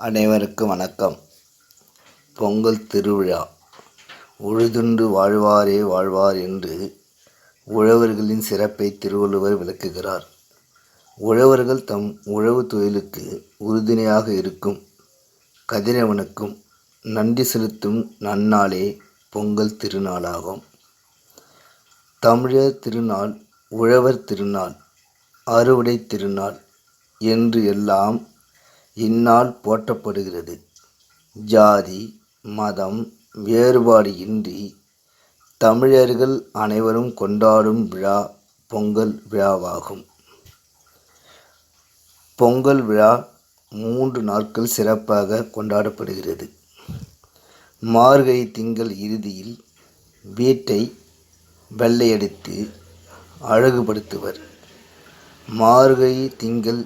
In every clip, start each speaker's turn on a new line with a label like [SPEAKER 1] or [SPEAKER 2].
[SPEAKER 1] அனைவருக்கும் வணக்கம். பொங்கல் திருவிழா. உழுதுண்டு வாழ்வாரே வாழ்வார் என்று உழவர்களின் சிறப்பை திருவள்ளுவர் விளக்குகிறார். உழவர்கள் தம் உழவு தொழிலுக்கு உறுதுணையாக இருக்கும். கதிரவனுக்கும் நன்றி செலுத்தும் நன்னாளே பொங்கல் திருநாளாகும். தமிழர் திருநாள் உழவர் திருநாள் அறுவடை திருநாள் என்று எல்லாம் இந்நாள் போற்றப்படுகிறது. ஜாதி மதம் வேறுபாடு இன்றி தமிழர்கள் அனைவரும் கொண்டாடும் விழா பொங்கல் விழாவாகும். பொங்கல் விழா மூன்று நாட்கள் சிறப்பாக கொண்டாடப்படுகிறது. மார்கழி திங்கள் இறுதியில் வீட்டை வெள்ளையடித்து அழகுபடுத்துவர். மார்கழி திங்கள்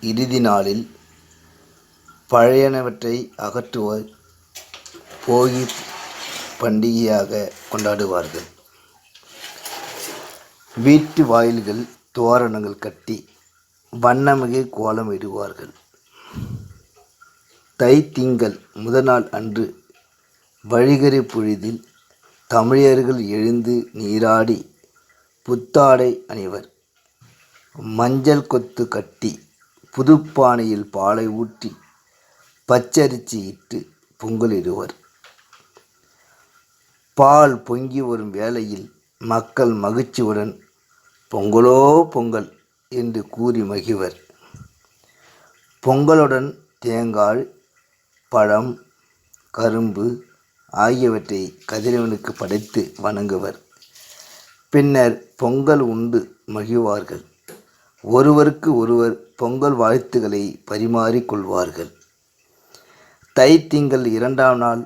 [SPEAKER 1] இறுதி நாளில் பழையனவற்றை அகற்றுவர் போகி பண்டிகையாக கொண்டாடுவார்கள். வீட்டு வாயில்கள் தோரணங்கள் கட்டி வண்ணமிகு கோலம் இடுவார்கள். தை திங்கள் முதல் நாள் அன்று வழிகறி பொழுதில் தமிழர்கள் எழுந்து நீராடி புத்தாடை அணிவர். மஞ்சள் கொத்து கட்டி புதுப்பானையில் பாலை ஊற்றி பச்சரிசி இட்டு பொங்கலிடுவர். பால் பொங்கி வரும் வேளையில் மக்கள் மகிழ்ச்சியுடன் பொங்கலோ பொங்கல் என்று கூறி மகிழ்வர். பொங்கலுடன் தேங்காய் பழம் கரும்பு ஆகியவற்றை கதிரவனுக்கு படைத்து வணங்குவர். பின்னர் பொங்கல் உண்டு மகிழ்வார்கள். ஒருவருக்கு ஒருவர் பொங்கல் வாழ்த்துக்களை பரிமாறிக்கொள்வார்கள் தை திங்கள் இரண்டாம் நாள்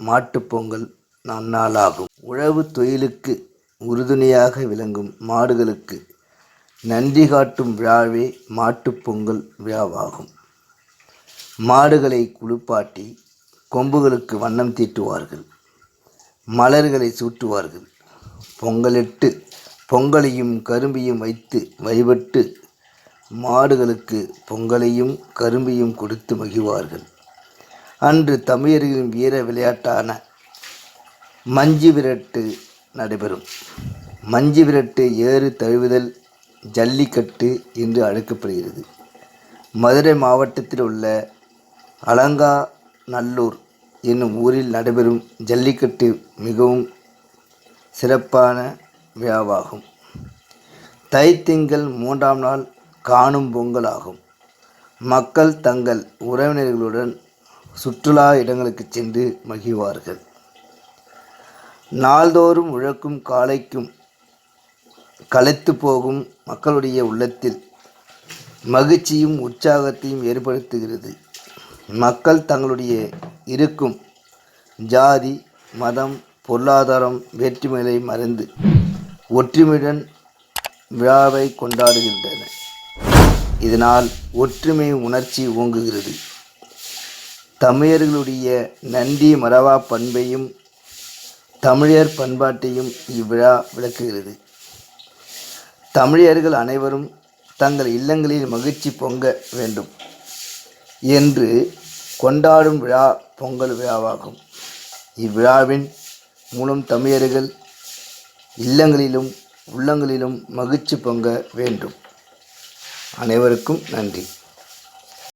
[SPEAKER 1] மாட்டுப்பொங்கல் நன்னாளாகும். உழவு தொழிலுக்கு உறுதுணையாக விளங்கும் மாடுகளுக்கு நன்றி காட்டும் விழாவே மாட்டுப்பொங்கல் விழாவாகும். மாடுகளை குளிப்பாட்டி கொம்புகளுக்கு வண்ணம் தீட்டுவார்கள். மலர்களை சூட்டுவார்கள். பொங்கலிட்டு பொங்கலையும் கரும்பையும் வைத்து வழிபட்டு மாடுகளுக்கு பொங்கலையும் கரும்பையும் கொடுத்து மகிழ்வார்கள். அன்று தமிழர்களின் வீர விளையாட்டான மஞ்சு விரட்டு நடைபெறும். மஞ்சு விரட்டு ஏறு தழுவுதல் ஜல்லிக்கட்டு என்று அழைக்கப்படுகிறது. மதுரை மாவட்டத்தில் உள்ள அலங்கா நல்லூர் என்னும் ஊரில் நடைபெறும் ஜல்லிக்கட்டு மிகவும் சிறப்பான விழாவாகும். தைத்திங்கள் மூன்றாம் நாள் காணும் பொங்கல் ஆகும் மக்கள் தங்கள் உறவினர்களுடன் சுற்றுலா இடங்களுக்கு சென்று மகிழ்வார்கள். நாள்தோறும் உழக்கும் காலைக்கும் களைத்து போகும் மக்களுடைய உள்ளத்தில் மகிழ்ச்சியும் உற்சாகத்தையும் ஏற்படுத்துகிறது. மக்கள் தங்களுடைய இருக்கும் ஜாதி மதம் பொருளாதாரம் வேற்றுமைகளை மறந்து ஒற்றுமையுடன் விழாவை கொண்டாடுகின்றன இதனால் ஒற்றுமை உணர்ச்சி ஓங்குகிறது. தமிழர்களுடைய நன்றி மறவா பண்பையும் தமிழர் பண்பாட்டையும் இவ்விழா விளக்குகிறது. தமிழர்கள் அனைவரும் தங்கள் இல்லங்களில் மகிழ்ச்சி பொங்க வேண்டும் என்று கொண்டாடும் விழா பொங்கல் விழாவாகும். இவ்விழாவின் மூலம் தமிழர்கள் இல்லங்களிலும் உள்ளங்களிலும் மகிழ்ச்சி பொங்க வேண்டும். அனைவருக்கும் நன்றி.